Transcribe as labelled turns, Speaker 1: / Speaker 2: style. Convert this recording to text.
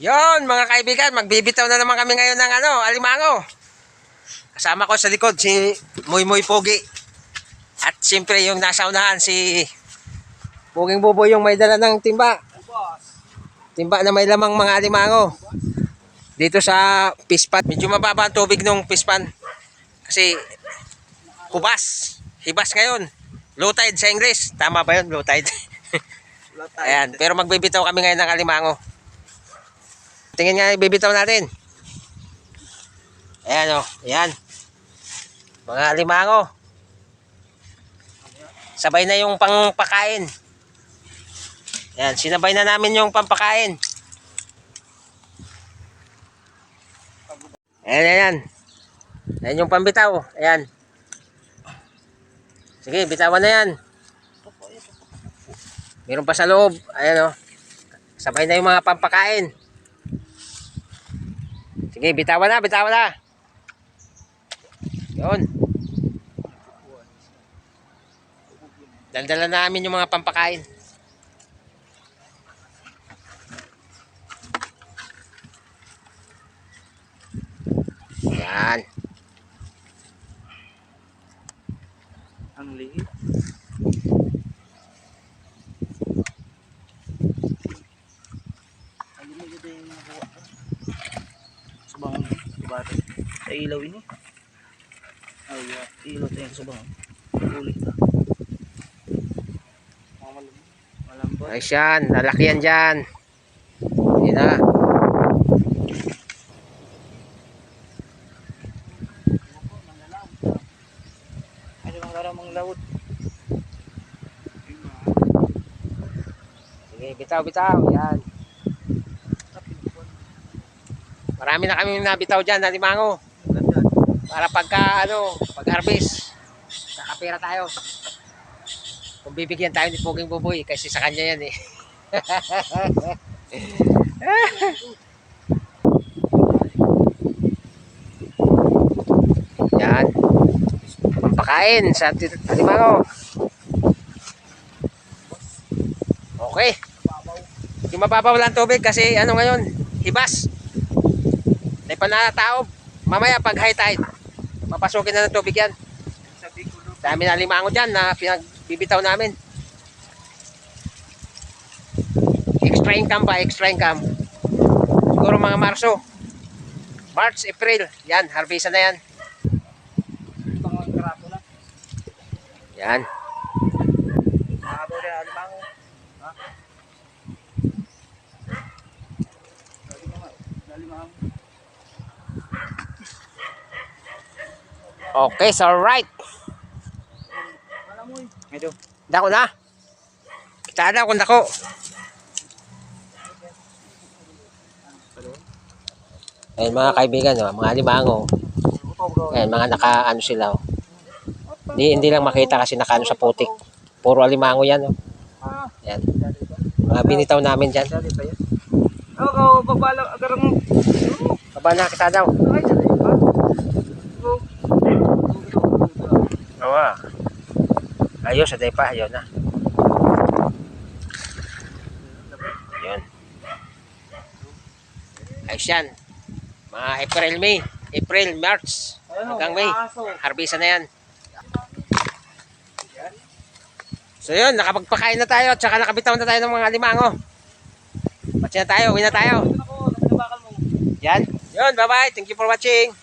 Speaker 1: Yon, mga kaibigan, magbibitaw na naman kami ngayon ng ano, alimango. Kasama ko sa likod si Muy Muy Pogi. At siyempre yung nasa unahan si Puging Buboy yung may dala ng timba. Timba na may lamang mga alimango. Dito sa pispan. Medyo mababa ang tubig ng pispan. Kasi hubas. Hibas ngayon. Low tide sa English. Tama ba yun? Low tide. Ayan. Pero magbibitaw kami ngayon ng alimango. Tingin nga ibibitaw natin. Ayan o. Ayan. Mga alimango. Sabay na yung pangpakain. Ayan. Sinabay na namin yung pampakain. Ayan, ayan. Ayan yung pambitaw. Ayan. Sige, bitawan na yan. Meron pa sa loob. Ayan o. Sabay na yung mga pampakain. Sige, bitawan na, bitawan na. Yun. Daldala namin yung mga pampakain. Yan.
Speaker 2: Ang liit. Ayun na yun yung nakuha ko. Subang bata. Sa ilaw ini. Ay, uh, ilaw tayo sa subang. Ulit na. Malambot.
Speaker 1: Ayos yan, lalaki yan dyan. Yun na.
Speaker 2: Ano?
Speaker 1: Sige, bitaw, bitaw. Yan. Marami na kami nabitaw dyan, nalimango. Para pagka, ano, pag-harvest, kakapira tayo. Kung bibigyan tayo ni Puging Buboy, kasi sa kanya yan eh. yan. Pampakain sa tit- alimango. Okay. Yung mababaw lang tubig kasi ano ngayon, hibas. May panataob. Mamaya pag high tide, papasukin na ng tubig yan. Dami na limango dyan na pinagbibitaw namin. Extra income pa, extra income. Siguro mga Marso. March, April. Yan, harvestan na yan. Yan.
Speaker 2: Mahabaw na alimang. Ha? Dali mo nga. Dali mo ang.
Speaker 1: Okay, so right. Dako na. Kita na kung dako. Ayun mga kaibigan, oh, mga limango. Ayan, mga naka ano sila. Oh. Hindi, hindi lang makita kasi naka ano sa putik. Puro alimango yan. Oh.
Speaker 2: Ah.
Speaker 1: Yan. Mga binitaw namin dyan.
Speaker 2: Oh, pagbala, agarang mo.
Speaker 1: Baba na kita daw.
Speaker 2: Ay,
Speaker 1: Ayos, aday pa. Ayaw na. Yun. Ayos yan. Mga April, May. April, March.
Speaker 2: Ayun,
Speaker 1: Hanggang May. Harvestan na yan. So yun, nakapagpakain na tayo at saka nakabitaw na tayo ng mga limango. Watch na tayo, uwi na tayo. Yan. Yun, bye-bye. Thank you for watching.